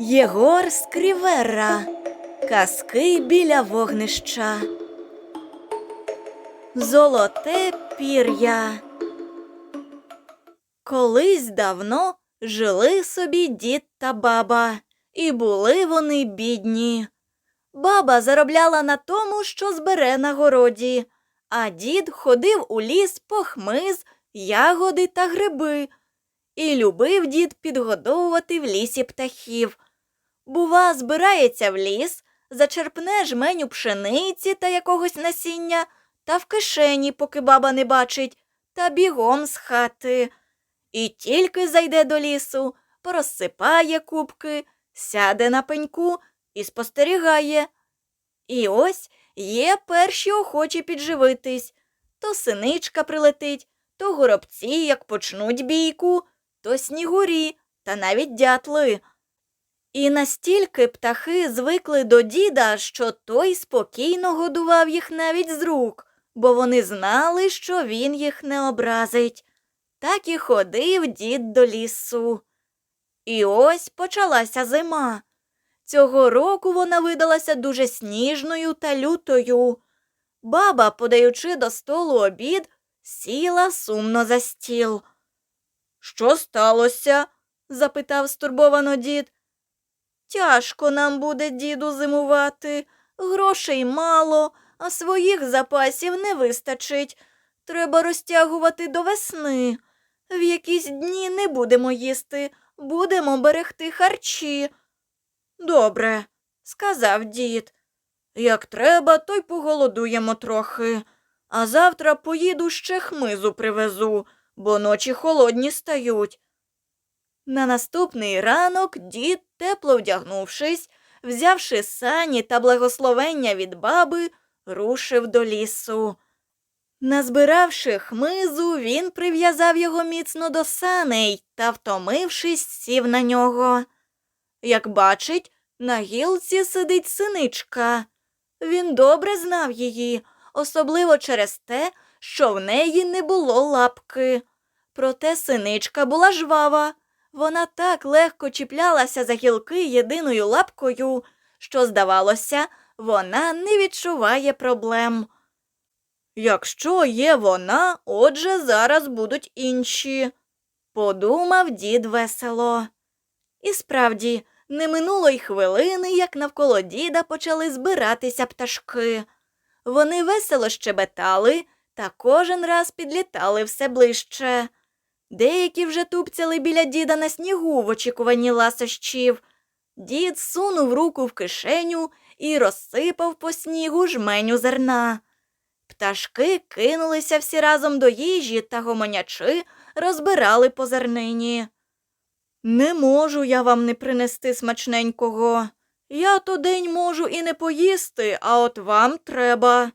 Єгор Скрівера. Казки біля вогнища. Золоте пір'я. Колись давно жили собі дід та баба, і були вони бідні. Баба заробляла на тому, що збере на городі, а дід ходив у ліс по хмиз, ягоди та гриби. І любив дід підгодовувати в лісі птахів. Бува, збирається в ліс, зачерпне жменю пшениці та якогось насіння, та в кишені, поки баба не бачить, та бігом з хати. І тільки зайде до лісу, порозсипає кубки, сяде на пеньку і спостерігає. І ось є перші охочі підживитись. То синичка прилетить, то горобці, як почнуть бійку, то снігурі та навіть дятли. І настільки птахи звикли до діда, що той спокійно годував їх навіть з рук, бо вони знали, що він їх не образить. Так і ходив дід до лісу. І ось почалася зима. Цього року вона видалася дуже сніжною та лютою. Баба, подаючи до столу обід, сіла сумно за стіл. Що сталося? запитав стурбовано дід. Тяжко нам буде, діду, зимувати. Грошей мало, а своїх запасів не вистачить. Треба розтягувати до весни. В якісь дні не будемо їсти, будемо берегти харчі. Добре, сказав дід. Як треба, то й поголодуємо трохи. А завтра поїду ще хмизу привезу, бо ночі холодні стають. На наступний ранок дід, тепло вдягнувшись, взявши сані та благословення від баби, рушив до лісу. Назбиравши хмизу, він прив'язав його міцно до саней та, втомившись, сів на нього. Як бачить, на гілці сидить синичка. Він добре знав її, особливо через те, що в неї не було лапки. Проте синичка була жвава. Вона так легко чіплялася за гілки єдиною лапкою, що, здавалося, вона не відчуває проблем. Якщо є вона, отже, зараз будуть інші, подумав дід весело. І справді, не минуло й хвилини, як навколо діда почали збиратися пташки. Вони весело щебетали та кожен раз підлітали все ближче. Деякі вже тупцяли біля діда на снігу в очікуванні ласощів. Дід сунув руку в кишеню і розсипав по снігу жменю зерна. Пташки кинулися всі разом до їжі та гомонячи розбирали по зернині. Не можу я вам не принести смачненького. Я то день можу і не поїсти, а от вам треба.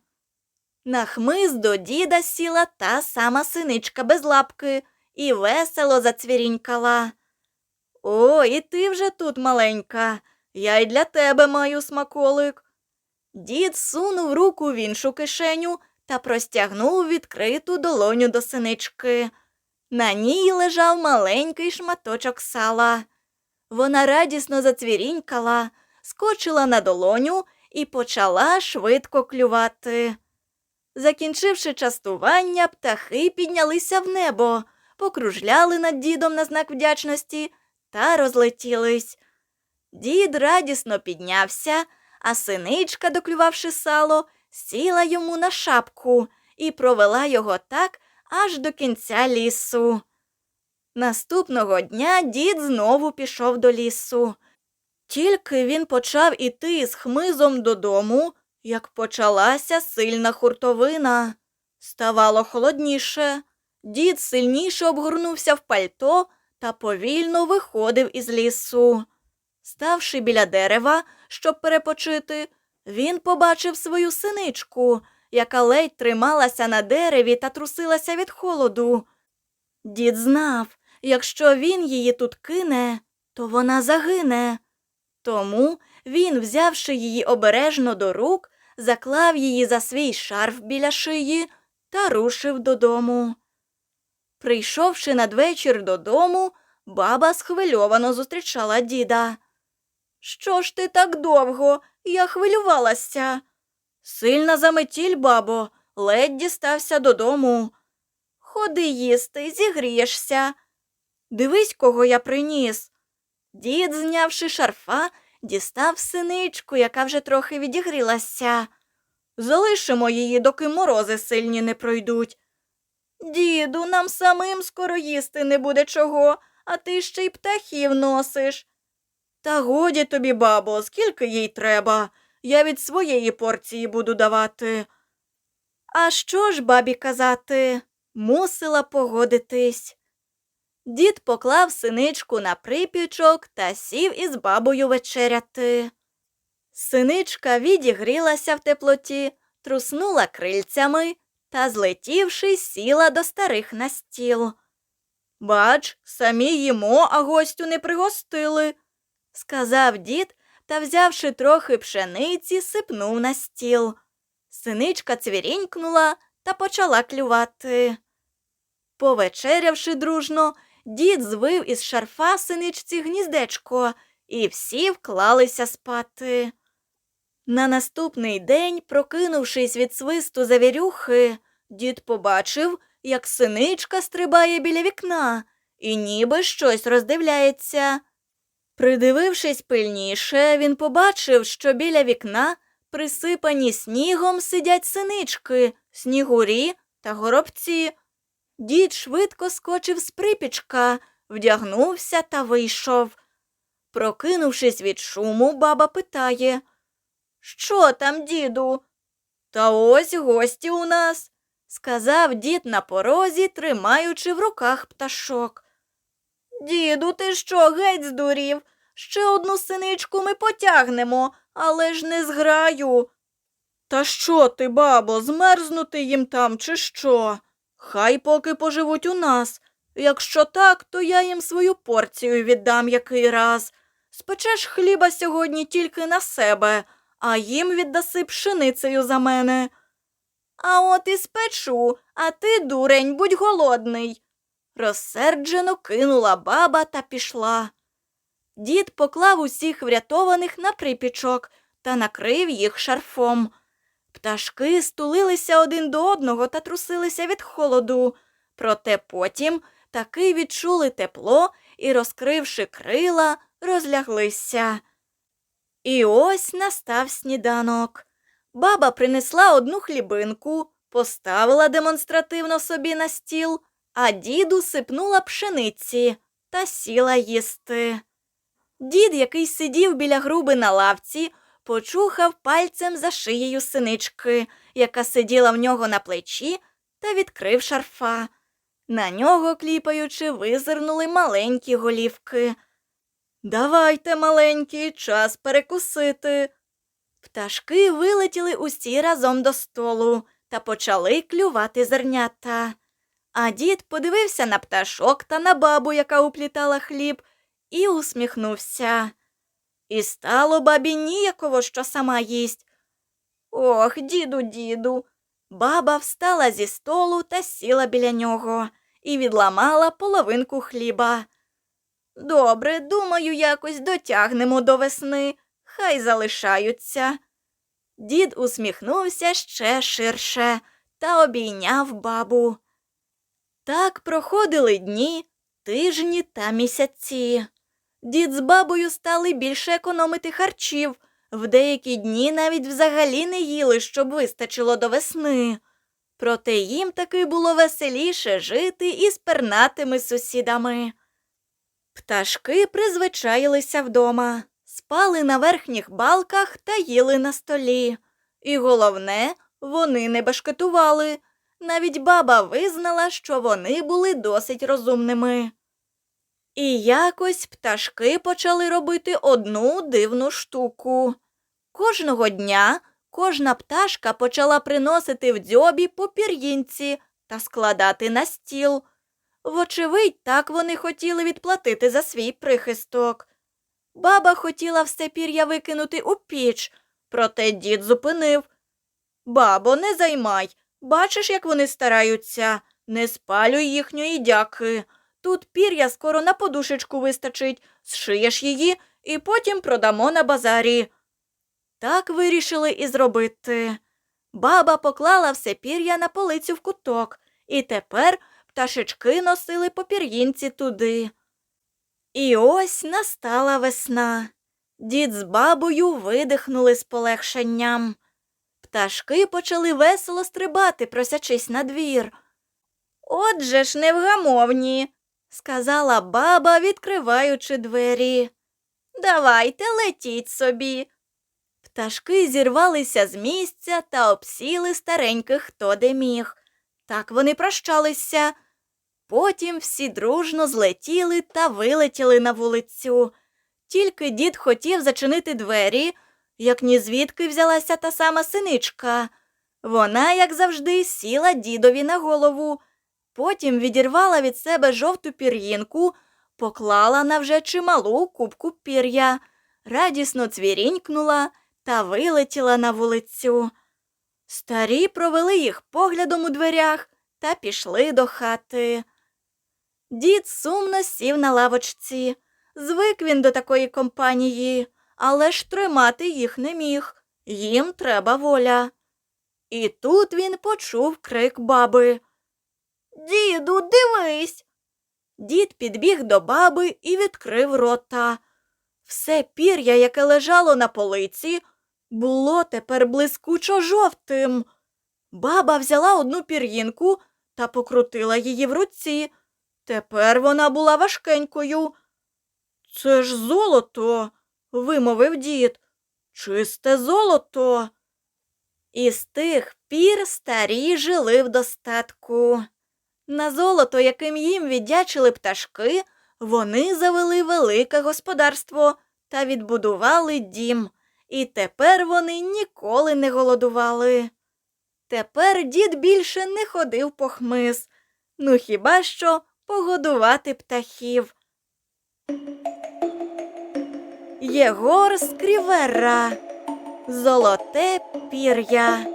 На хмиз до діда сіла та сама синичка без лапки і весело зацвірінькала. О, і ти вже тут, маленька. Я й для тебе маю смаколик. Дід сунув руку в іншу кишеню та простягнув відкриту долоню до синички. На ній лежав маленький шматочок сала. Вона радісно зацвірінькала, скочила на долоню і почала швидко клювати. Закінчивши частування, птахи піднялися в небо, покружляли над дідом на знак вдячності та розлетілись. Дід радісно піднявся, а синичка, доклювавши сало, сіла йому на шапку і провела його так аж до кінця лісу. Наступного дня дід знову пішов до лісу. Тільки він почав іти з хмизом додому, як почалася сильна хуртовина. Ставало холодніше. Дід сильніше обгорнувся в пальто та повільно виходив із лісу. Ставши біля дерева, щоб перепочити, він побачив свою синичку, яка ледь трималася на дереві та трусилася від холоду. Дід знав, якщо він її тут кине, то вона загине. Тому він, взявши її обережно до рук, заклав її за свій шарф біля шиї та рушив додому. Прийшовши надвечір додому, баба схвильовано зустрічала діда. Що ж ти так довго? Я хвилювалася. Сильна заметіль, бабо, ледь дістався додому. Ходи їсти, зігрієшся. Дивись, кого я приніс. Дід, знявши шарфа, дістав синичку, яка вже трохи відігрілася. Залишимо її, доки морози сильні не пройдуть. Діду, нам самим скоро їсти не буде чого, а ти ще й птахів носиш. Та годі тобі, бабо, скільки їй треба. Я від своєї порції буду давати. А що ж бабі казати? Мусила погодитись. Дід поклав синичку на припічок та сів із бабою вечеряти. Синичка відігрілася в теплоті, труснула крильцями та, злетівши, сіла до старих на стіл. Бач, самі їмо, а гостю не пригостили, сказав дід та, взявши трохи пшениці, сипнув на стіл. Синичка цвірінькнула та почала клювати. Повечерявши дружно, дід звив із шарфа синичці гніздечко, і всі вклалися спати. На наступний день, прокинувшись від свисту завірюхи, дід побачив, як синичка стрибає біля вікна і ніби щось роздивляється. Придивившись пильніше, він побачив, що біля вікна, присипані снігом, сидять синички, снігурі та горобці. Дід швидко скочив з припічка, вдягнувся та вийшов. Прокинувшись від шуму, баба питає Що там, діду? Та ось гості у нас, сказав дід на порозі, тримаючи в руках пташок. Діду, ти що, геть здурів? Ще одну синичку ми потягнемо, але ж не зграю. Та що ти, бабо, змерзнути їм там, чи що? Хай поки поживуть у нас. Якщо так, то я їм свою порцію віддам який раз. Спечеш хліба сьогодні тільки на себе, а їм віддаси пшеницею за мене. А от і спечу, а ти, дурень, будь голодний. Розсерджено кинула баба та пішла. Дід поклав усіх врятованих на припічок та накрив їх шарфом. Пташки стулилися один до одного та трусилися від холоду, проте потім таки відчули тепло і, розкривши крила, розляглися. І ось настав сніданок. Баба принесла одну хлібинку, поставила демонстративно собі на стіл, а діду сипнула пшениці та сіла їсти. Дід, який сидів біля груби на лавці, почухав пальцем за шиєю синички, яка сиділа в нього на плечі, та відкрив шарфа. На нього, кліпаючи, визирнули маленькі голівки. Давайте, маленький, час перекусити. Пташки вилетіли усі разом до столу та почали клювати зернята. А дід подивився на пташок та на бабу, яка уплітала хліб, і усміхнувся. І стало бабі ніяково, що сама їсть. Ох, діду, діду. Баба встала зі столу та сіла біля нього і відламала половинку хліба. Добре, думаю, якось дотягнемо до весни, хай залишаються. Дід усміхнувся ще ширше та обійняв бабу. Так проходили дні, тижні та місяці. Дід з бабою стали більше економити харчів. В деякі дні навіть взагалі не їли, щоб вистачило до весни. Проте їм таки було веселіше жити із пернатими сусідами. Пташки призвичаїлися вдома, спали на верхніх балках та їли на столі. І головне, вони не башкетували. Навіть баба визнала, що вони були досить розумними. І якось пташки почали робити одну дивну штуку. Кожного дня кожна пташка почала приносити в дзьобі по пір'їнці та складати на стіл. Вочевидь, так вони хотіли відплатити за свій прихисток. Баба хотіла все пір'я викинути у піч, проте дід зупинив. Бабо, не займай. Бачиш, як вони стараються. Не спалюй їхньої дяки. Тут пір'я скоро на подушечку вистачить, зшиєш її і потім продамо на базарі. Так вирішили і зробити. Баба поклала все пір'я на полицю в куток, і тепер пташечки носили по пір'їнці туди. І ось настала весна. Дід з бабою видихнули з полегшенням. Пташки почали весело стрибати, просячись на двір. Отже ж невгамовні, сказала баба, відкриваючи двері. Давайте летіть собі. Пташки зірвалися з місця та обсіли стареньких хто де міг. Так вони прощалися. Потім всі дружно злетіли та вилетіли на вулицю. Тільки дід хотів зачинити двері, як ні звідки взялася та сама синичка. Вона, як завжди, сіла дідові на голову, потім відірвала від себе жовту пір'їнку, поклала на вже чималу кубку пір'я, радісно цвірінькнула та вилетіла на вулицю. Старі провели їх поглядом у дверях та пішли до хати. Дід сумно сів на лавочці. Звик він до такої компанії, але ж тримати їх не міг. Їм треба воля. І тут він почув крик баби. Діду, дивись. Дід підбіг до баби і відкрив рота. Все пір'я, яке лежало на полиці, було тепер блискучо жовтим. Баба взяла одну пір'їнку та покрутила її в руці. Тепер вона була важкенькою. Це ж золото, вимовив дід. Чисте золото. І з тих пір старі жили в достатку. На золото, яким їм віддячили пташки, вони завели велике господарство та відбудували дім, і тепер вони ніколи не голодували. Тепер дід більше не ходив по хмиз, ну хіба що погодувати птахів. Єгор Скрівера Золоте пір'я.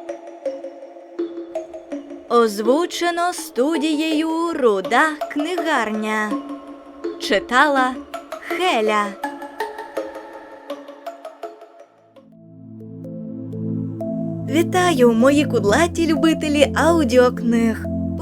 Озвучено студією Руда книгарня. Читала Хеля. Вітаю, мої кудлаті любителі аудіокниг.